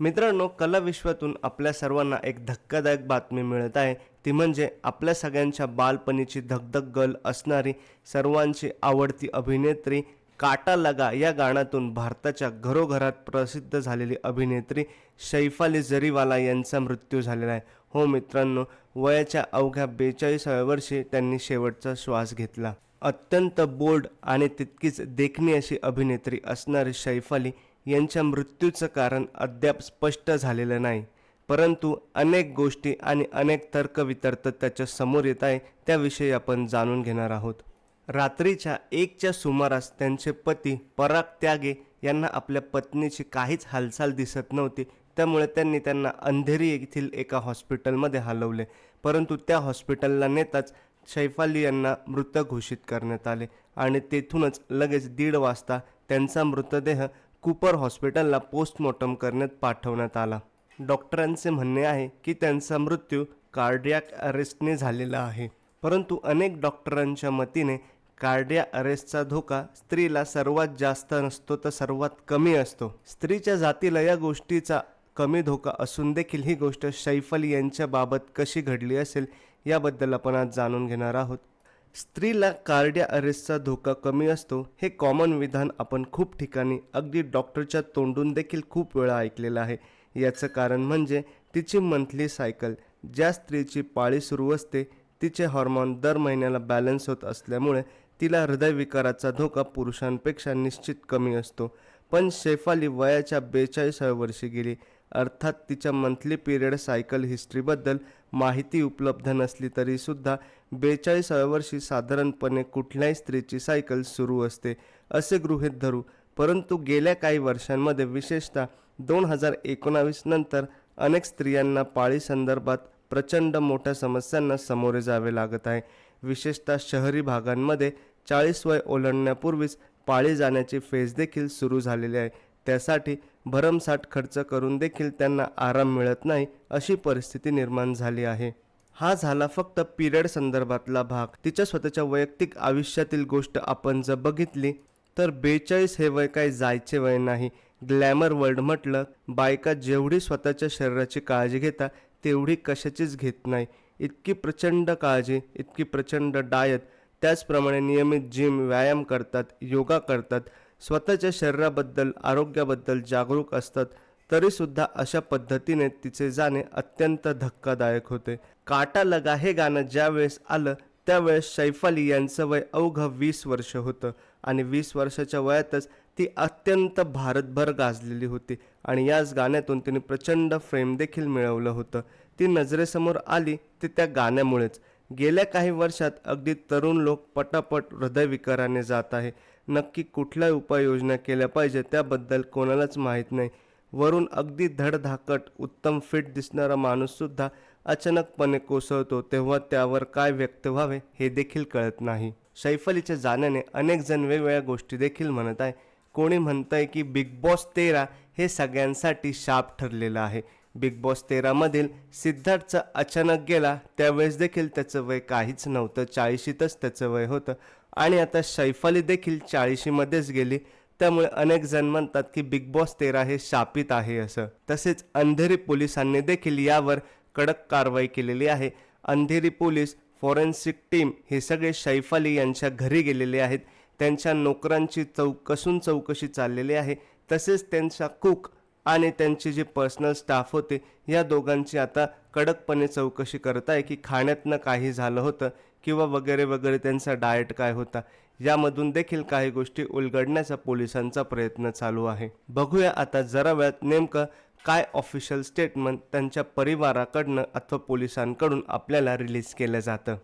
मित्रांनो कला विश्वातून आपल्या सर्वांना एक धक्कादायक बातमी मिळत आहे. ती म्हणजे आपल्या सगळ्यांच्या बालपणीची धगधग गल असणारी सर्वांची आवडती अभिनेत्री काटा लगा या गाण्यातून भारताच्या घरोघरात प्रसिद्ध झालेली अभिनेत्री शैफाली जरीवाला यांचा मृत्यू झालेला आहे. हो मित्रांनो वयाच्या अवघ्या बेचाळीसाव्या वर्षी त्यांनी शेवटचा श्वास घेतला. अत्यंत बोल्ड आणि तितकीच देखणी अशी अभिनेत्री असणारी शैफाली यांच्या मृत्यूचं कारण अद्याप स्पष्ट झालेलं नाही. परंतु अनेक गोष्टी आणि अनेक तर्कवितर्क त्याच्यासमोर येत आहे त्याविषयी आपण जाणून घेणार आहोत. रात्रीच्या एकच्या सुमारास त्यांचे पती पराग त्यागे यांना आपल्या पत्नीची काहीच हालचाल दिसत नव्हती. त्यामुळे त्यांनी त्यांना अंधेरी येथील एका हॉस्पिटलमध्ये हलवले. परंतु त्या हॉस्पिटलला नेताच शैफाली यांना मृत घोषित करण्यात आले आणि तेथूनच लगेच दीड वाजता त्यांचा मृतदेह कुपर हॉस्पिटलला पोस्टमॉर्टम करण्यात पाठवण्यात आला. डॉक्टरांचे म्हणणे आहे की त्यांचा मृत्यू कार्डियाक अरेस्टने झालेला आहे. परंतु अनेक डॉक्टरांच्या मतीने कार्डिया अरेस्टचा धोका स्त्रीला सर्वात जास्त नसतो तर सर्वात कमी असतो. स्त्रीच्या जातीला या गोष्टीचा कमी धोका असून देखील ही गोष्ट सैफल यांच्याबाबत कशी घडली असेल याबद्दल आपण आज जाणून घेणार आहोत. स्त्रीला कार्डिया अरेस्टचा धोका कमी असतो हे कॉमन विधान आपण खूप ठिकाणी अगदी डॉक्टरच्या तोंडून देखील खूप वेळा ऐकलेलं आहे. याचं कारण म्हणजे तिची मंथली सायकल ज्या स्त्रीची पाळी सुरू असते तिचे हॉर्मोन दर महिन्याला बॅलन्स होत असल्यामुळे तिला हृदयविकाराचा धोका पुरुषांपेक्षा निश्चित कमी असतो. पण शेफाली वयाच्या बेचाळीसाव्या वर्षी गेली. अर्थात तिच्या मंथली पिरियड सायकल हिस्ट्रीबद्दल माहिती उपलब्ध नसली तरीसुद्धा बेचाळीसाव्या वर्षी साधारणपणे कुठल्याही स्त्रीची सायकल सुरू असते असे गृहीत धरू. परंतु गेल्या काही वर्षांमध्ये विशेषतः दोन हजार एकोणावीस नंतर अनेक स्त्रियांना पाळी संदर्भात प्रचंड मोठ्या समस्यांना सामोरे जावे लागत आहे. विशेषतः शहरी भागांमध्ये चाळीस वय ओलांडण्यापूर्वीच पाळी जाण्याची फेज देखील सुरू झालेली आहे. त्यासाठी भरमसाठ खर्च करून देखील त्यांना आराम मिळत नाही अशी परिस्थिती निर्माण झाली आहे. हा झाला फक्त पिरियड संदर्भातला भाग. तिच्या स्वतःच्या वैयक्तिक आयुष्यातील गोष्ट आपण जर बघितली तर बेचाळीस हे वय काही जायचे वय नाही. ग्लॅमर वर्ल्ड म्हटलं बायका जेवढी स्वतःच्या शरीराची काळजी घेता तेवढी कशाचीच घेत नाही. इतकी प्रचंड काळजी इतकी प्रचंड डायट त्याचप्रमाणे नियमित जिम व्यायाम करतात योगा करतात स्वतःच्या शरीराबद्दल आरोग्याबद्दल जागरूक असतात तरीसुद्धा अशा पद्धतीने तिचे जाणे अत्यंत धक्कादायक होते. काटा लगा हे गाणं ज्यावेळेस आलं त्यावेळेस शैफाली यांचं वय अवघं वीस वर्ष होतं. आणि वीस वर्षाच्या वयातच ती अत्यंत भारतभर गाजलेली होती. आणि याच गाण्यातून तिने प्रचंड फ्रेम देखील मिळवलं होतं. ती नजरेसमोर आली ते त्या गाण्यामुळेच. गेल्या काही वर्षात अगदी तरुण लोक पटापट हृदयविकाराने जात आहे. नक्की कुठल्या उपाययोजना केल्या पाहिजे त्याबद्दल कोणालाच माहीत नाही. वरून अगदी धडधाकट उत्तम फिट दिसणारा माणूससुद्धा अचानकपणे कोसळतो तेव्हा त्यावर काय व्यक्त व्हावे हे देखील कळत नाही. शैफलीच्या जाण्याने अनेक जण वेगवेगळ्या गोष्टी देखील म्हणत आहे. कोणी म्हणतंय की बिग बॉस तेरा हे सगळ्यांसाठी शाप ठरलेलं आहे. बिग बॉस तेरामधील सिद्धार्थचा अचानक गेला त्यावेळेस देखील त्याचं वय काहीच नव्हतं. चाळीशीतच त्याचं वय होतं. आणि आता शैफाली देखील चाळीशीमध्येच गेली. त्यामुळे अनेक जण म्हणतात की बिग बॉस तेरा हे शापित आहे असं. तसेच अंधेरी पोलिसांनी देखील यावर कडक कारवाई केलेली आहे. अंधेरी पोलीस फॉरेन्सिक टीम हे सगळे शैफाली यांच्या घरी गेलेले आहेत. त्यांच्या नोकरांची चौकसून चौकशी चाललेली आहे. तसेच त्यांचा कुक आणि त्यांचे जे पर्सनल स्टाफ होते या दोघांची आता कडकपणे चौकशी करत आहे की खाण्यातनं काही झालं होतं किंवा वगैरे वगैरे त्यांचा डाएट काय होता. यामधून देखील काही गोष्टी उलगडण्याचा पोलिसांचा प्रयत्न चालू आहे. बघूया आता जरा वेळात नेमकं काय ऑफिशियल स्टेटमेंट त्यांच्या परिवाराकडनं अथवा पोलिसांकडून आपल्याला रिलीज केलं जातं.